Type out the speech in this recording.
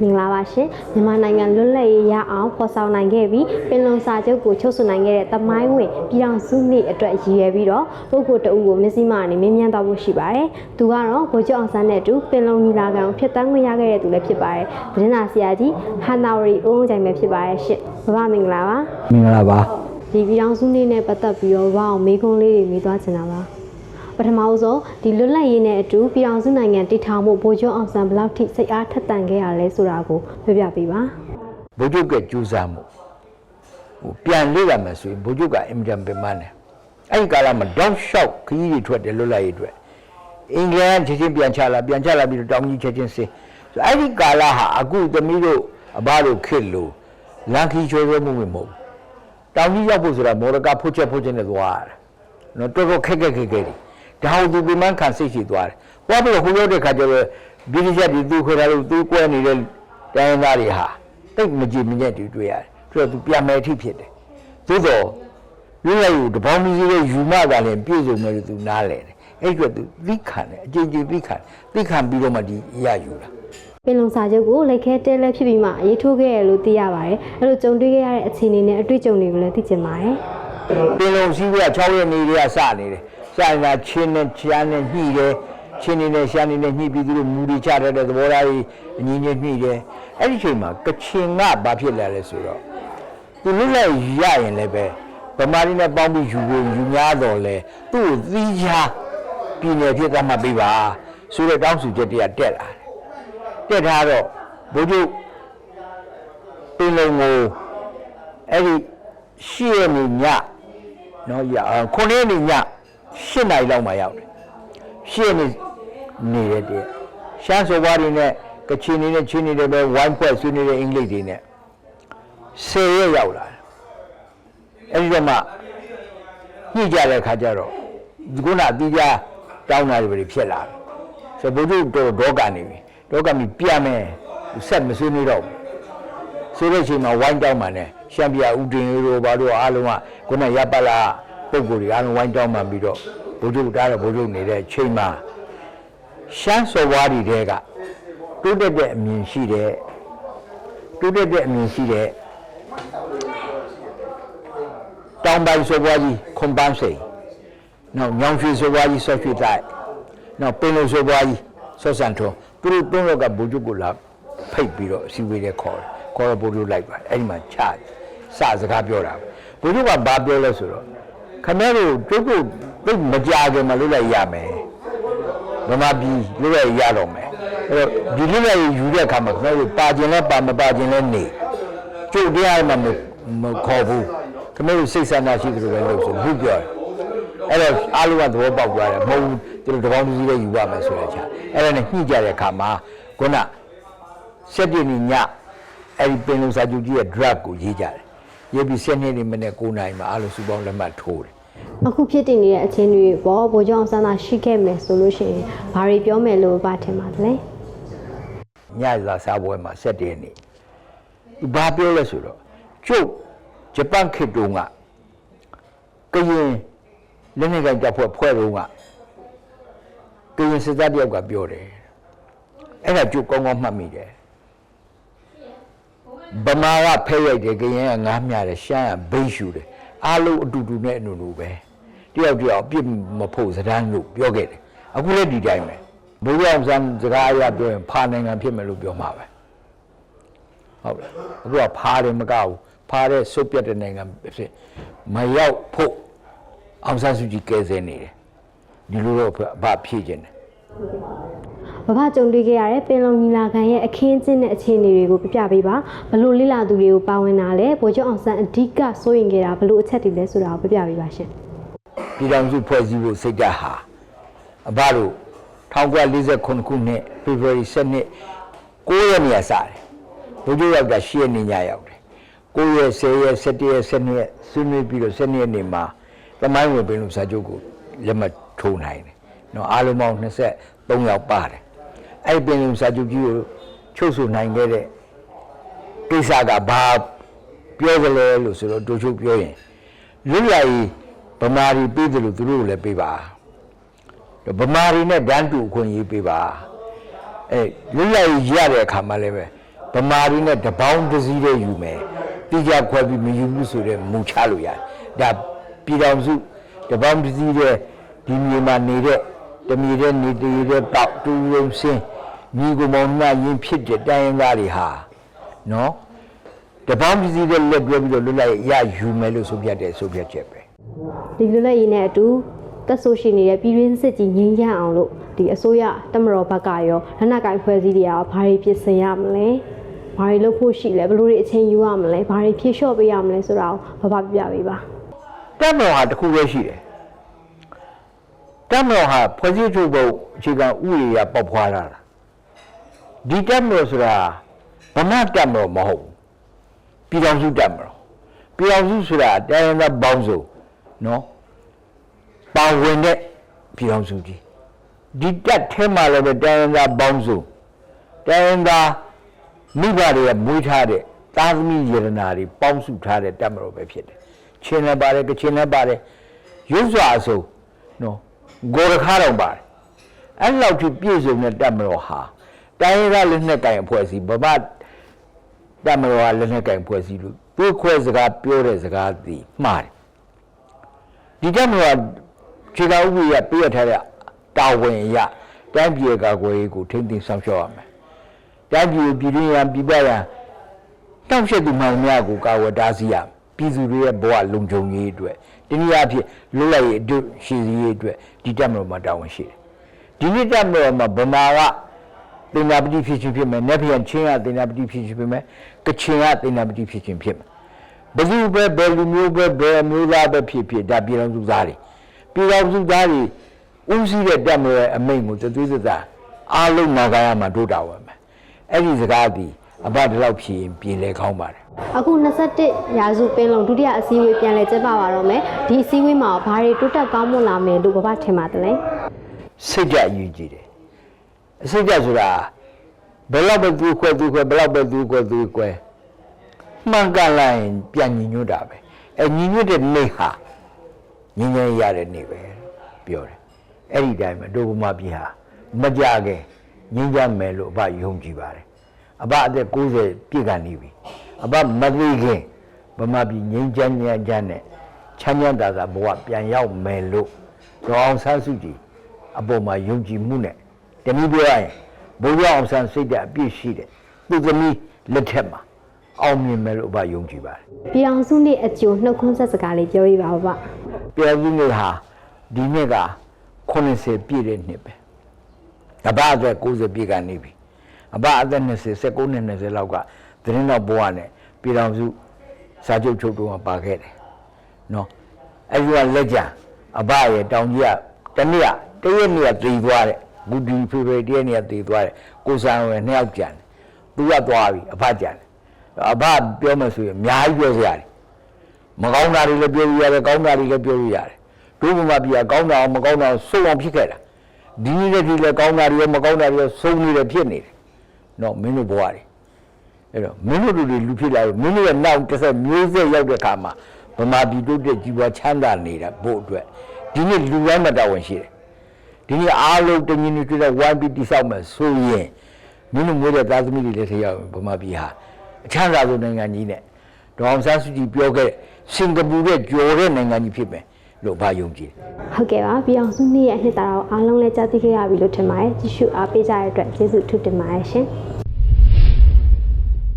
မင်္ဂလာပါရှင်မြန်မာနိုင်ငံလွတ်လပ်ရေးရအောင်ဖော်ဆောင်နိုင်ခဲ့ပြီးပင်လုံစာချုပ်ကိုချုပ်ဆိုနိုင်ခဲ့တဲ့တမိုင်းဝင်ပြည်တော်စုနေ့အတွက်ရည်ရွယ်ပြီးတော့ပုဂ္ဂိုလ်တအုပ်ကိုမျက်စိမှအနေမြင်မြန်သွားဖို့ရှိပါတယ်။သူကတော့ဗိုလ်ချုပ်အောင်ဆန်းနဲ့အတူပင်လုံညီလာခံကိုဖျက်ဆီးခွင့်ရခဲ့တဲ့သူလည်းဖြစ်ပါတယ်။သတင်းစာဆရာကြီးဟန်နာဝရီအုံးကြိုင်ပဲဖြစ်ပါတယ်ရှင်။ဘဘမင်္ဂလာပါမင်္ဂလာပါ။ဒီပြည်တော်စုနေ့နဲ့ပတ်သက်ပြီးတော့ဘာအောင်မေးခွန်းလေးတွေမေးသွားချင်တာပါ။ ပထမဆုံးဒီလွတ်လပ်ရေးနဲ့အတူပြည်တော်စုနိုင်ငံတည်ထောင်မှုဗိုလ်ချုပ်အောင်ဆန်းဘယ်လောက်ထိစိတ်အားထက်သန်ခဲ့ရလဲဆိုတာကိုပြောပြပေးပါ။ဘုဒ္ဓကကြိုးစားမှုဟိုပြန်လေ့လာမယ်ဆိုရင်ဘုဒ္ဓကအင်မတန်ပင်ပန်းတယ်အဲ့ဒီကာလမှာတောက်လျှောက်ခကြီးတွေထွက်တယ်လွတ်လပ်ရေးအတွက်အင်္ဂလန်ချက်ချင်းပြန်ချလာပြန်ချလာပြီးတော့တောင်ကြီးချက်ချင်းစင်ဆိုအဲ့ဒီကာလဟာအခုသမီးတို့အဘတို့ခစ်လို့လန်ခီချောရဲမှုမဟုတ်ဘူးတောင်ကြီးရောက်ဖို့ဆိုတာမော်ရကဖို့ချက်ဖို့ချက်နဲ့သွားရတယ်နော်တော်တော်ခက်ခက်ခက်ခက်တွေ ဒါဟိုသူပင်ပန်းခံစိတ်ရှိသွားတယ်သွားပြီးတော့ဟိုရောက်တဲ့ခါကျတော့ဗြိတိရှတွေသူခွဲထားလို့သူကွဲနေတဲ့တိုင်းရင်းသားတွေဟာတိတ်မကြည်မညက်တူတွေ့ရတယ်တွေ့တော့သူပြန်မယ်အထိဖြစ်တယ်သို့တော့လွတ်လပ်ရေးကိုတပေါင်းကြီးရဲ့ယူမတာလည်းပြည့်စုံမယ်လို့သူနားလဲတယ်အဲ့ဒီအတွက်သူသိခံတယ်အကျဉ်းချင်းသိခံသိခံပြီးတော့မှဒီအရာယူတာပင်လုံစာချုပ်ကိုလက်ခဲတဲလဲဖြစ်ပြီးမှအရေးထိုးခဲ့ရလို့သိရပါတယ်အဲ့လိုကြုံတွေ့ခဲ့ရတဲ့အခြေအနေနဲ့အတွေ့အကြုံတွေကိုလည်းသိချင်ပါတယ်ပင်လုံစည်းက6ရက်နေတွေကစနေတယ် စနေတာချင်းနဲ့ချားနဲ့ညှိတယ်ချင်းနေနဲ့ရှားနေနဲ့ညှိပြီးသူတို့မူတွေချတတ်တဲ့သဘောထားကြီးအငင်းချင်းညှိတယ်အဲ့ဒီချိန်မှာကချင်ကဘာဖြစ်လာလဲဆိုတော့သူလွတ်လပ်ရရင်လည်းပဲဗမာပြည်နဲ့ပေါင်းပြီးယူဖို့ယူများတော့လဲသူ့ကိုသီးခြားပြည်နယ်ဖြစ်သတ်မှတ်ပေးပါဆိုတဲ့တောင်းဆိုချက်တရားတက်လာတယ်တက်ထားတော့ဘုချုပ်ပင်လုံကိုအဲ့ဒီရှေ့ရနေညနော်ရအောင်ခုနှစ်နေည ရှစ်နိုင်လောက်မှရောက်တယ်ရှေ့နေနေတဲ့တည်းရှမ်းစော်ဘွားတွေနဲ့ကချင်တွေနဲ့ချင်းတွေနဲ့ပဲဝိုင်းဖွဲ့ဆွေးနွေးတဲ့အင်္ဂလိပ်တွေနဲ့ဆယ်ရက်ရောက်လာတယ်အဲ့ဒီတော့မှညှိကြတဲ့ခါကျတော့ဒီကုနာအတိအကျတောင်းတာတွေပဲဖြစ်လာတယ်ဆိုဘုဒ္ဓတော်ဒေါကနေပြီဒေါကမီပြန်မယ်ဆက်မဆွေးနွေးတော့ဘူးဆိုတဲ့အချိန်မှာဝိုင်းတောင်းမှနဲ့ရှမ်းပြဥတင်ရိုးဘာတို့အားလုံးကခုနရပလာ ပုံကိုယ်တွေအားလုံးဝိုင်းတောင်းမှပြီးတော့ဘုဒ္ဓတားတော့ဘုဒ္ဓနေတဲ့ချိန်မှာရှမ်းစော်ဘွားတွေတဲကတိုးတက်တဲ့အမြင်ရှိတဲ့တိုးတက်တဲ့အမြင်ရှိတဲ့တောင်ပိုင်းစောပွားကြီးခွန်ပန်းစိန်နောက်ညောင်ရွှေစောပွားကြီးဆော့ရွှေတိုက်နောက်ပင်လုံစောပွားကြီးဆော့စံထုံးသူတို့သုံးယောက်ကဘူဂျုကိုလာဖိတ်ပြီးတော့အစည်းအဝေးတွေခေါ်တယ်ခေါ်တော့ဘူဂျုလိုက်ပါတယ်အဲ့ဒီမှာချတယ်စစကားပြောတာဘူဂျုကဘာပြောလဲဆိုတော့ ခမရတို့တို့ကိုသိပ်မကြခင်မလုပ်လိုက်ရမယ်ဗမာပြည်လုပ်လိုက်ရတော့မယ်အဲ့တော့ဒီလိုလည်းယူတဲ့အခါမှာခမရတို့ပါခြင်းလဲပါမပါခြင်းလဲနေကျုပ်တရားမှမမခေါ်ဘူးခမတို့စိတ်ဆန္ဒရှိကြတယ်လို့ဆိုဘူးပြောတယ်အဲ့တော့အားလုံးကသဘောပေါက်သွားတယ်မဟုတ်ဘူးသူတို့တပေါင်းကြီးလေးယူရမယ်ဆိုတဲ့ချာအဲ့ဒါနဲ့ညှိကြတဲ့အခါမှာခုနစက်ပြင်းညအဲ့ဒီပင်လုံစာချုပ်ကြီးရဲ့ drug ကိုရေးကြတယ်ရေးပြီး7နှစ်နေမနဲ့9နိုင်မှာအားလုံးစုပေါင်းလက်မှတ်ထိုးတယ် အခုဖြစ်တည်နေတဲ့အခြေအနေတွေပေါ့ဗိုလ်ချုပ်အောင်ဆန်းသာရှိခဲ့မယ်ဆိုလို့ရှိရင်ဘာတွေပြောမယ်လို့ပါထင်ပါသလဲညစာစားပွဲမှာ7နှစ်သူဘာပြောလဲဆိုတော့ကျုပ်ဂျပန်ခေတ်တုန်းကကရင်လက်နေကတပ်ဖွဲ့ဖွဲ့တုန်းကကရင်စစ်သားတယောက်ကပြောတယ်အဲ့ဒါကျုပ်ကောင်းကောင်းမှတ်မိတယ်ဗမာကဖဲရိုက်တယ်ကရင်ကငားမြတယ်ရှမ်းကဘိတ်ရှူတယ်အားလုံးအတူတူနဲ့အနူနူပဲ တယောက်တယောက်အပြစ်မဖို့စဒန်းလို့ပြောခဲ့တယ်အခုလည်းဒီတိုင်းပဲဘုရားဆန်းစကားအရပြောရင်ဖာနိုင်ငံဖြစ်မယ်လို့ပြောမှာပဲဟုတ်လားအခုကဖားတယ်မကဘူးဖားတဲ့စုပ်ပြတ်တဲ့နိုင်ငံဖြစ်မရောက်ဖို့အောင်ဆန်းစုကြည်ကဲဆဲနေတယ်ဒီလိုတော့ဘာဖြည့်ခြင်းတယ်ဘဘကြုံတွေ့ခဲ့ရတဲ့ပင်လုံညီလာခံရဲ့အခင်းကျင်းတဲ့အခြေအနေတွေကိုပြပြပေးပါဘလို့လိလာသူတွေကိုပါဝင်တာလဲဗိုလ်ချုပ်အောင်ဆန်းအဓိကစိုးရင်ခဲ့တာဘလို့အချက်တွေလဲဆိုတာကိုပြပြပေးပါရှင် ပြည်ထောင်စုဖွဲ့စည်းဖို့စိတ်ဓာတ်ဟာအဘတို့1948ခုနှစ်ဖေဖော်ဝါရီ7နှစ်9ရက်နေ့စတယ်ဘုရားရောက်တာ10ရက်နေ့ညရောက်တယ်9ရက်10ရက်17ရက်12ရက်ဆွေးနွေးပြီးတော့12ရက်နေ့မှာသမိုင်းဝင်ပင်လို့စာချုပ်ကိုလက်မှတ်ထိုးနိုင်တယ်နော်အားလုံးပေါင်း23ယောက်ပါတယ်အဲ့ဒီပင်လုံစာချုပ်ကြီးကိုချုပ်ဆိုနိုင်ခဲ့တဲ့ကိစ္စကဘာပြောကြလဲလို့ဆိုတော့တို့ချုပ်ပြောရင်လွတ်လပ်ရေး ဗမာတွေပြည်တယ်လို့သူတို့ကိုလည်းပေးပါဗမာတွေနဲ့တန်းတူအခွင့်အရေးပေးပါအဲလွတ်လပ်ရေးရတဲ့အခါမှာလည်းပဲဗဗမာတွေနဲ့တပေါင်းတစ်စည်းတည်းယူမယ်တိကျခွဲပြီးမယူဘူးဆိုတဲ့မူချလို့ရတယ်ဒါပြည်တော်စုတပေါင်းတစ်စည်းတည်းဒီမြေမှာနေတဲ့တမြေတဲ့နေတည်တဲ့ပေါက်တူရုံစင်းညီကိုမောင်နှမရင်းဖြစ်တဲ့တိုင်းရင်းသားတွေဟာနော်တပေါင်းတစ်စည်းတည်းလက်တွဲပြီးတော့လွတ်လပ်ရေးရယူမယ်လို့ဆိုပြတဲ့ဆိုပြချက်ပဲ ဒီလူလက်ရည်နဲ့အတူတက်ဆိုရှိနေတဲ့ပြည်တွင်းစစ်ကြီးငြိမ်းချမ်းအောင်လို့ဒီအစိုးရတမတော်ဘက်ကရောလက်နက်ကင်ဖွဲ့စည်းတွေရောဘာတွေပြင်ဆင်ရမလဲဘာတွေလုပ်ဖို့ရှိလဲဘယ်လိုတွေအချိန်ယူရမလဲဘာတွေဖြည့်လျှော့ပေးရမလဲဆိုတာကိုဘာဘာပြပြပေးပါတပ်မတော်ဟာတစ်ခုပဲရှိတယ်တပ်မတော်ဟာဖွဲ့စည်းချုပ်ပုံအခြေခံဥပဒေရပေါက်ဖွာလာတာဒီတပ်မတော်ဆိုတာဗမာတပ်မတော်မဟုတ်ဘူးပြည်တော်စုတပ်မတော်ပြည်တော်စုဆိုတာတိုင်းရင်းသားပေါင်းစုံ နော်ပါဝင်တဲ့ပြည်တော်စုကြီးဒီတပ်ထဲမှာလည်းပဲတိုင်းရင်းသားပေါင်းစုံတိုင်းရင်းသားမိဘတွေကမွေးထားတဲ့သားသမီးယရနာတွေပေါင်းစုထားတဲ့တပ်မတော်ပဲဖြစ်တယ်ချင်းလည်းပါတယ်ကချင်လည်းပါတယ်ရုပ်စွာအစုံနော်ဂေါ်ရခါတော့ပါတယ်အဲ့လောက်ထိပြည့်စုံတဲ့တပ်မတော်ဟာတိုင်းရင်းသားလက်နက်ကင်အဖွဲ့အစည်းဗမာတပ်မတော်ကလက်နက်ကင်အဖွဲ့အစည်းလို့သူခွဲစကားပြောတဲ့စကားသည်မှားတယ် ဒီတပ်မတော်ကခြေတော်ဥပဒေရပြည့်ရထားတဲ့တာဝန်အရတိုင်းပြည်ကာကွယ်ရေးကိုထိမ့်သိမ်းဆောင်ရှောက်ရမယ်တိုင်းပြည်ကိုပြည်တွင်းရန်ပြည်ပရန်တောက်ရှက်သူမှန်များကိုကာဝယ်တားဆီးရမယ်ပြည်သူတွေရဲ့ဘဝလုံခြုံရေးအတွက်တနည်းအားဖြင့်လွတ်လပ်ရေးအတွက်ရှည်စည်းရေးအတွက်ဒီတပ်မတော်မှာတာဝန်ရှိတယ်ဒီနေ့တပ်မတော်မှာဗမာကတင်နာပတိဖြစ်ချင်းဖြစ်မယ်၊နက်ပြန်ချင်းကတင်နာပတိဖြစ်ချင်းဖြစ်မယ်၊ကချင်ကတင်နာပတိဖြစ်ချင်းဖြစ်မယ် ဘယ်သူပဲဘယ်လူမျိုးပဲဘယ်မျိုးသားပဲဖြစ်ဖြစ်ဒါပြည်တော်စုသားတွေပြည်တော်စုသားတွေဦးစီးတဲ့တပ်မတော်ရဲ့အမိန့်ကိုသသွေးသသားအားလုံးနာခံရမှာတို့တာဝင်မယ်အဲ့ဒီစကားဒီအဘဒီလောက်ဖြေရင်ပြည်လဲကောင်းပါတယ်အခု21ရာစုပင်လုံဒုတိယအစည်းအဝေးပြန်လည်ကျင်းပပါတော့မယ်ဒီအစည်းအဝေးမှာဘာတွေတိုးတက်ကောင်းမွန်လာမယ်လို့ဘာဘာထင်ပါတယ်လဲစိတ်ကြအယူကြည့်တယ်အစိတ်ကြဆိုတာဘယ်လောက်ပဲသူခွဲသူခွဲဘယ်လောက်ပဲသူခွဲသူခွဲ မှန်ကန်လိုက်ရင်ပြန်ညီညွတ်တာပဲအဲညီညွတ်တဲ့နေ့ဟာညီငယ်ရတဲ့နေ့ပဲပြောတယ်အဲ့ဒီတိုင်းမှာဒုဗမာပြည်ဟာမကြခင်ငင်းကြမယ်လို့အဘယုံကြည်ပါတယ်အဘအသက်60ပြည့်ကန်နေပြီအဘမသိခင်ဗမာပြည်ငင်းချမ်းချမ်းချမ်းနဲ့ချမ်းချမ်းသာသာဘဝပြန်ရောက်မယ်လို့ဒေါအောင်ဆန်းစုကြည်အပေါ်မှာယုံကြည်မှုနဲ့တနည်းပြောရရင်ဘုရားအောင်ဆန်းစိတ်ဓာတ်အပြည့်ရှိတဲ့သူသမီးလက်ထက်မှာ အောင်မြင်မယ်လို့အဘယုံကြည်ပါတယ်ပြည်အောင်စုနှစ်အကျိုးနှုတ်ခွန်းဆက်စကားလေးပြောပြပါဘာဘာ။ပြောပြီးနေဟာဒီနှစ်က80ပြည့်တဲ့နှစ်ပဲ။အဘအသက်90ပြည့်ကနေပြီ။အဘအသက်20 19နဲ့20လောက်ကသတင်းတော်ဘဝနဲ့ပြည်တော်စုစာချုပ်ချုပ်တော့ပါခဲ့တယ်။နော်။အဲဒီကလက်ကြံအဘရဲ့တောင်ကြီးကတနေ့ကတရက်နေ့ကတည်သွားတဲ့ဂူဒီဖေဖော်ဝါရီတရက်နေ့ကတည်သွားတဲ့ကိုစံဝယ်နှစ်ယောက်ကြံတယ်။သူကသွားပြီအဘကြံတယ်။ အဘပြောမှဆိုရင်အများကြီးပြောစရာတယ်။မကောင်းတာတွေလည်းပြောလို့ရတယ်ကောင်းတာတွေလည်းပြောလို့ရတယ်တို့ဘုမပြာကောင်းတာအောင်မကောင်းတာအောင်စုံအောင်ဖြစ်ခဲ့တာဒီနေ့တည်းလည်းကောင်းတာတွေရောမကောင်းတာတွေရောစုံနေတယ်ဖြစ်နေတယ်နော်မင်းတို့ဘဝတွေအဲ့တော့မင်းတို့တွေလူဖြစ်လာလို့မင်းတို့ရဲ့နောက်တစ်ဆက်မျိုးဆက်ရောက်တဲ့အခါမှာဗမာပြည်တို့တဲ့ကြီးပွားချမ်းသာနေတာဖို့အတွက်ဒီနေ့လူတိုင်းမှာတာဝန်ရှိတယ်ဒီနေ့အားလုံးတညီညွတ်တဲ့ဝိုင်းပြီးတိဆောက်မယ်ဆိုရင်မင်းတို့မျိုးတဲ့သားသမီးတွေလည်းထရောက်ဗမာပြည်ဟာ အချမ်းသာဆုံးနိုင်ငံကြီးနဲ့ဒေါအောင်ဆန်းစုကြည်ပြောခဲ့စင်ကာပူရဲ့ကြော်တဲ့နိုင်ငံကြီးဖြစ်မယ်လို့ဘာယုံကြည်တယ်ဟုတ်ကဲ့ပါပြည်အောင်စုနှစ်ရဲ့အနှစ်သာရကိုအားလုံးလည်းကြားသိခဲ့ရပြီလို့ထင်ပါတယ်ကြည့်ရှုအားပေးကြတဲ့အတွက်ကျေးဇူးအထူးတင်ပါတယ်ရှင်